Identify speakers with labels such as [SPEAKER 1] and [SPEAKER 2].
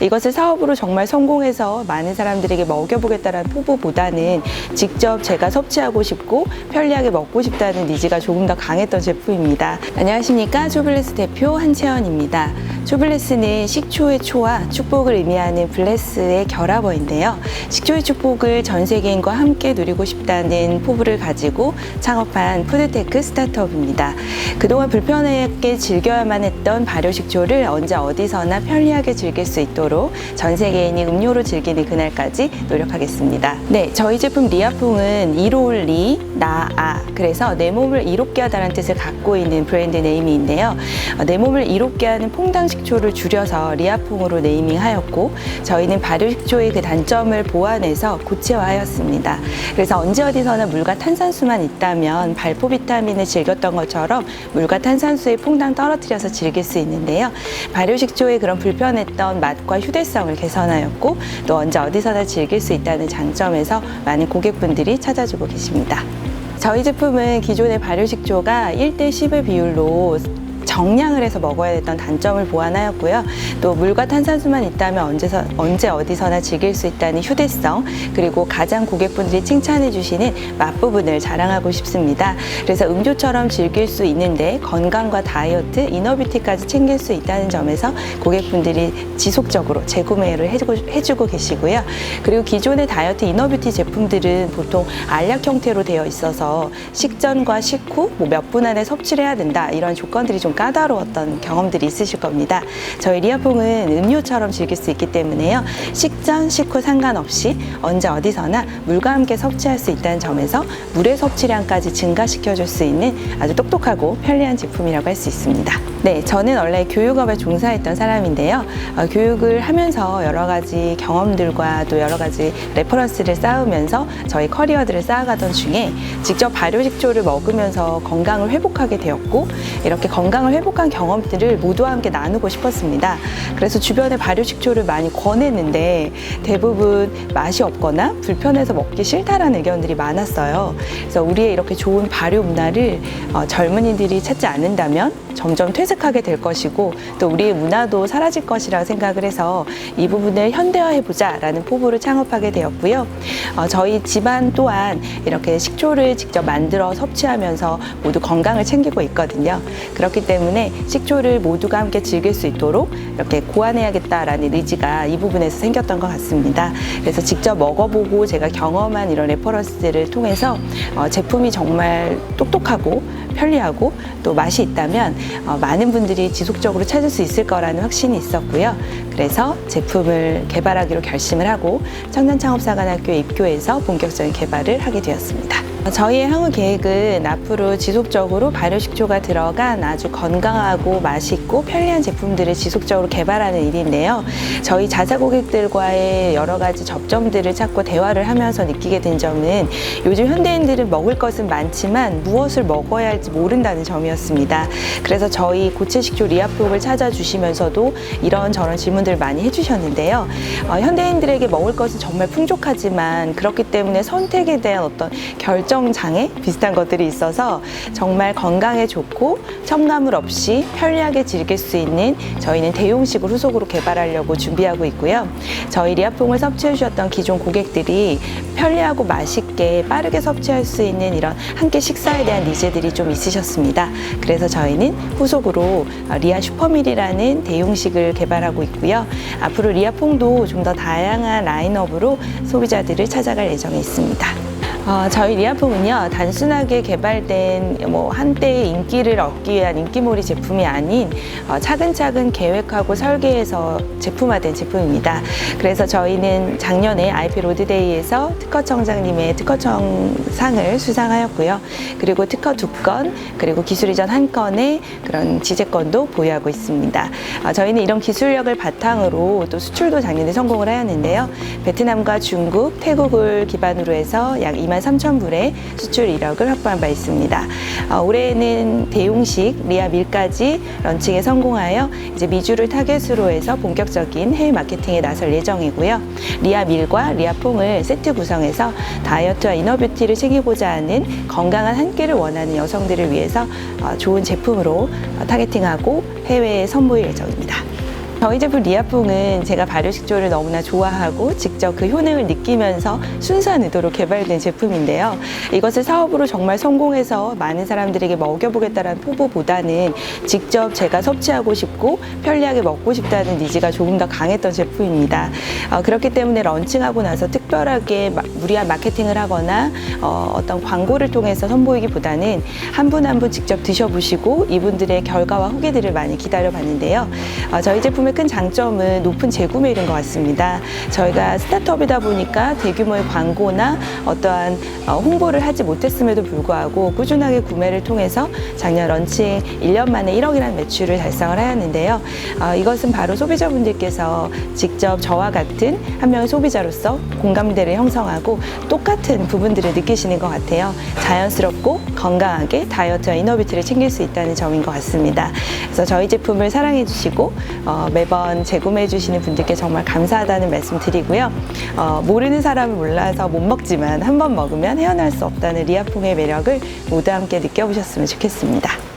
[SPEAKER 1] 이것을 사업으로 정말 성공해서 많은 사람들에게 먹여보겠다는 포부보다는 직접 제가 섭취하고 싶고 편리하게 먹고 싶다는 니즈가 조금 더 강했던 제품입니다. 안녕하십니까. 초블레스 대표 한채연입니다. 초블레스는 식초의 초와 축복을 의미하는 블레스의 결합어인데요. 식초의 축복을 전 세계인과 함께 누리고 싶다는 포부를 가지고 창업한 푸드테크 스타트업입니다. 그동안 불편하게 즐겨야만 했던 발효식초를 언제 어디서나 편리하게 즐길 수 있도록 전 세계인이 음료로 즐기는 그날까지 노력하겠습니다. 네, 저희 제품 리아퐁은 이로리, 나아. 그래서 내 몸을 이롭게 하다는 뜻을 갖고 있는 브랜드 네이밍인데요. 어, 내 몸을 이롭게 하는 퐁당 식초를 줄여서 리아퐁으로 네이밍하였고 저희는 발효식초의 그 단점을 보완해서 고체화하였습니다. 그래서 언제 어디서나 물과 탄산수만 있다면 발포 비타민을 즐겼던 것처럼 물과 탄산수의 퐁당 떨어뜨려서 즐길 수 있는데요. 발효식초의 그런 불편했던 맛과 휴대성을 개선하였고 또 언제 어디서나 즐길 수 있다는 장점에서 많은 고객분들이 찾아주고 계십니다. 저희 제품은 기존의 발효식초가 1대 10의 비율로 정량을 해서 먹어야 했던 단점을 보완하였고요. 또 물과 탄산수만 있다면 언제서, 언제 어디서나 즐길 수 있다는 휴대성 그리고 가장 고객분들이 칭찬해 주시는 맛 부분을 자랑하고 싶습니다. 그래서 음료처럼 즐길 수 있는데 건강과 다이어트, 이너뷰티까지 챙길 수 있다는 점에서 고객분들이 지속적으로 재구매를 해주고, 해주고 계시고요. 그리고 기존의 다이어트 이너뷰티 제품들은 보통 알약 형태로 되어 있어서 식전과 식후 뭐 몇 분 안에 섭취를 해야 된다 이런 조건들이 좀 까 다로웠던 경험들이 있으실 겁니다. 저희 리아퐁은 음료처럼 즐길 수 있기 때문에요. 식전, 식후 상관없이 언제 어디서나 물과 함께 섭취할 수 있다는 점에서 물의 섭취량까지 증가시켜 줄 수 있는 아주 똑똑하고 편리한 제품이라고 할 수 있습니다. 네, 저는 원래 교육업에 종사했던 사람인데요. 어, 교육을 하면서 여러 가지 경험들과 또 여러 가지 레퍼런스를 쌓으면서 저희 커리어들을 쌓아가던 중에 직접 발효식초를 먹으면서 건강을 회복하게 되었고 이렇게 건강을 회복한 경험들을 모두와 함께 나누고 싶었습니다. 그래서 주변에 발효식초를 많이 권했는데 대부분 맛이 없거나 불편해서 먹기 싫다라는 의견들이 많았어요. 그래서 우리의 이렇게 좋은 발효 문화를 어, 젊은이들이 찾지 않는다면 점점 퇴색하게 될 것이고 또 우리의 문화도 사라질 것이라 생각을 해서 이 부분을 현대화해 보자라는 포부를 창업하게 되었고요. 어, 저희 집안 또한 이렇게 식초를 직접 만들어 섭취하면서 모두 건강을 챙기고 있거든요. 그렇기 때문에 식초를 모두가 함께 즐길 수 있도록 이렇게 고안해야겠다라는 의지가 이 부분에서 생겼던 것 같습니다. 그래서 직접 먹어보고 제가 경험한 이런 레퍼런스들을 통해서 어, 제품이 정말 똑똑하고 편리하고 또 맛이 있다면 어, 많은 분들이 지속적으로 찾을 수 있을 거라는 확신이 있었고요. 그래서 제품을 개발하기로 결심을 하고 청년창업사관학교에 입교해서 본격적인 개발을 하게 되었습니다. 저희의 향후 계획은 앞으로 지속적으로 발효식초가 들어간 아주 건강하고 맛있고 편리한 제품들을 지속적으로 개발하는 일인데요. 저희 자사 고객들과의 여러 가지 접점들을 찾고 대화를 하면서 느끼게 된 점은 요즘 현대인들은 먹을 것은 많지만 무엇을 먹어야 할지 모른다는 점이었습니다. 그래서 저희 고체 식초 리아프록을 찾아주시면서도 이런저런 질문들 을 많이 해주셨는데요. 어, 현대인들에게 먹을 것은 정말 풍족하지만 그렇기 때문에 선택에 대한 어떤 결정 장애 비슷한 것들이 있어서 정말 건강에 좋고 첨가물 없이 편리하게 즐길 수 있는 저희는 대용식을 후속으로 개발하려고 준비하고 있고요. 저희 리아퐁을 섭취해 주셨던 기존 고객들이 편리하고 맛있게 빠르게 섭취할 수 있는 이런 함께 식사에 대한 니즈들이 좀 있으셨습니다. 그래서 저희는 후속으로 리아 슈퍼밀이라는 대용식을 개발하고 있고요. 앞으로 리아퐁도 좀 더 다양한 라인업으로 소비자들을 찾아갈 예정에 있습니다. 어, 저희 리아폼은요 단순하게 개발된 뭐 한때의 인기를 얻기 위한 인기몰이 제품이 아닌 어, 차근차근 계획하고 설계해서 제품화된 제품입니다. 그래서 저희는 작년에 IP 로드데이에서 특허청장님의 특허 청상을 수상하였고요. 그리고 특허 두 건, 그리고 기술 이전 한 건의 그런 지재권도 보유하고 있습니다. 어, 저희는 이런 기술력을 바탕으로 또 수출도 작년에 성공을 하였는데요. 베트남과 중국, 태국을 기반으로 해서 약 2만 3천 불의 수출 이력을 확보한 바 있습니다. 어, 올해는 대용식 리아 밀까지 런칭에 성공하여 이제 미주를 타겟으로 해서 본격적인 해외 마케팅에 나설 예정이고요. 리아 밀과 리아 퐁을 세트 구성해서 다이어트 와 이너뷰티를 챙기고자 하는 건강한 한 끼를 원하는 여성들을 위해서 어, 좋은 제품으로 어, 타겟팅하고 해외에 선보일 예정입니다. 저희 제품 리아퐁은 제가 발효식초를 너무나 좋아하고 직접 그 효능을 느끼면서 순수한 의도로 개발된 제품인데요. 이것을 사업으로 정말 성공해서 많은 사람들에게 먹여보겠다는 포부보다는 직접 제가 섭취하고 싶고 편리하게 먹고 싶다는 니즈가 조금 더 강했던 제품입니다. 어, 그렇기 때문에 런칭하고 나서 특별하게 마- 무리한 마케팅을 하거나 어, 어떤 광고를 통해서 선보이기보다는 한 분 한분 직접 드셔보시고 이분들의 결과와 후기들을 많이 기다려봤는데요. 어, 저희 제품의 큰 장점은 높은 재구매율인 것 같습니다. 저희가 스타트업이다 보니까 대규모의 광고나 어떠한 어, 홍보를 하지 못했음에도 불구하고 꾸준하게 구매를 통해서 작년 런칭 1년 만에 1억이라는 매출을 달성을 하였는데요. 어, 이것은 바로 소비자분들께서 직접 저와 같은 한 명의 소비자로서 공감대를 형성하고 똑같은 부분들을 느끼시는 것 같아요. 자연스럽고 건강하게 다이어트와 이너비트를 챙길 수 있다는 점인 것 같습니다. 그래서 저희 제품을 사랑해 주시고 어, 매번 재구매해 주시는 분들께 정말 감사하다는 말씀 드리고요. 어, 모르는 사람은 몰라서 못 먹지만 한 번 먹으면 헤어날 수 없다는 리아퐁의 매력을 모두 함께 느껴보셨으면 좋겠습니다.